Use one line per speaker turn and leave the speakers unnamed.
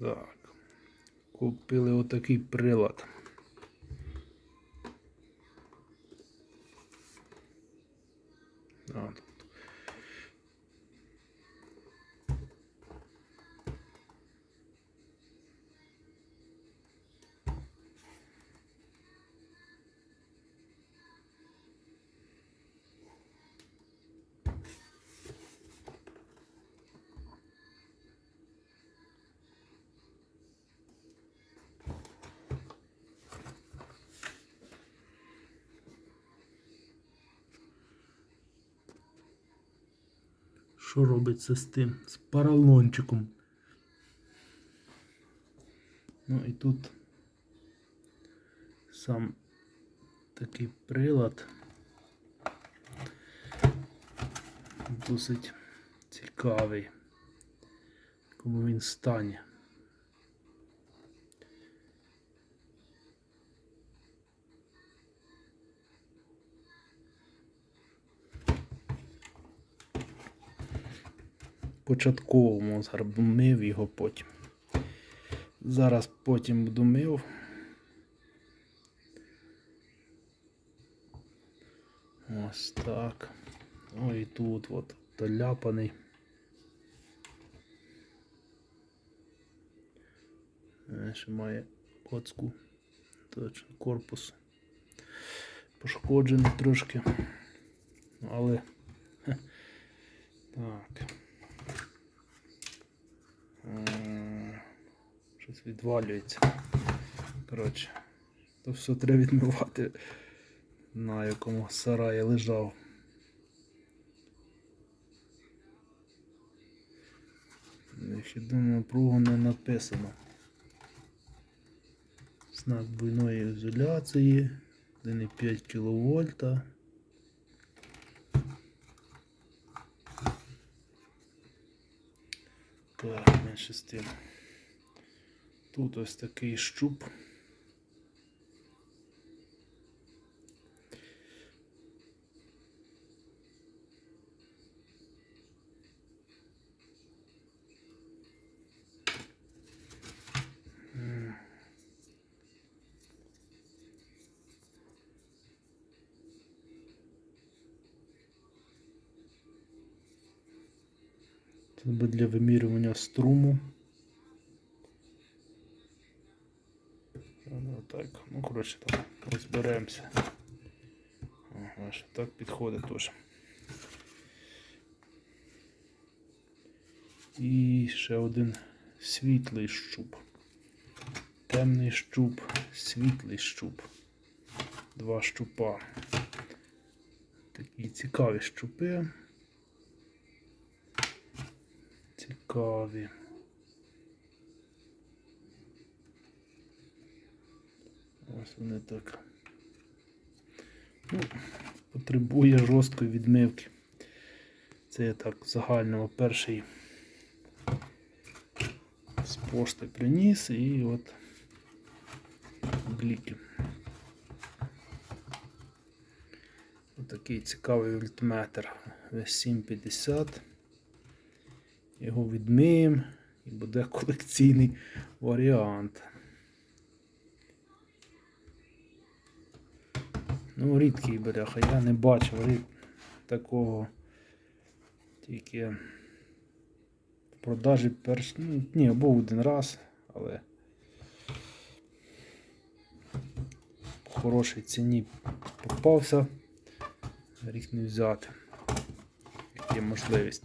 Так. Купили отакий прилад. Що робиться з тим? З поролончиком. Ну і тут сам такий прилад. Досить цікавий. В якому він стані. Початковому зараз мив його потім. Зараз потім буду мив. Ось так. Ой, і тут от доляпаний. Ще має коцку. Точно корпус. Пошкоджений трошки. Але. Так. Щось відвалюється. Коротше, то все треба відмивати, на якому сараї лежав. Вихідну напругу не написано. Знак двойної ізоляції 1,5 кВт. Так, менше з тим. Тут ось такий щуп. Це буде для вимірювання струму. Так, ну коротше там розберемося. Ага, ще так підходить теж. І ще один світлий щуп. Темний щуп, світлий щуп. Два щупа. Такі цікаві щупи. Цікаві. Ось вони так. Ну, потребує жорсткої відмивки. Це я так загального перший з пошти приніс і от бліки. Отакий цікавий вольтметр V750. Його відмиємо і буде колекційний варіант. Ну, рідкий бляха, я не бачив рід такого. Тільки в продажі перш... Ну, ні, був один раз, але в хорошій ціні попався. Рік не взяти. Як є можливість.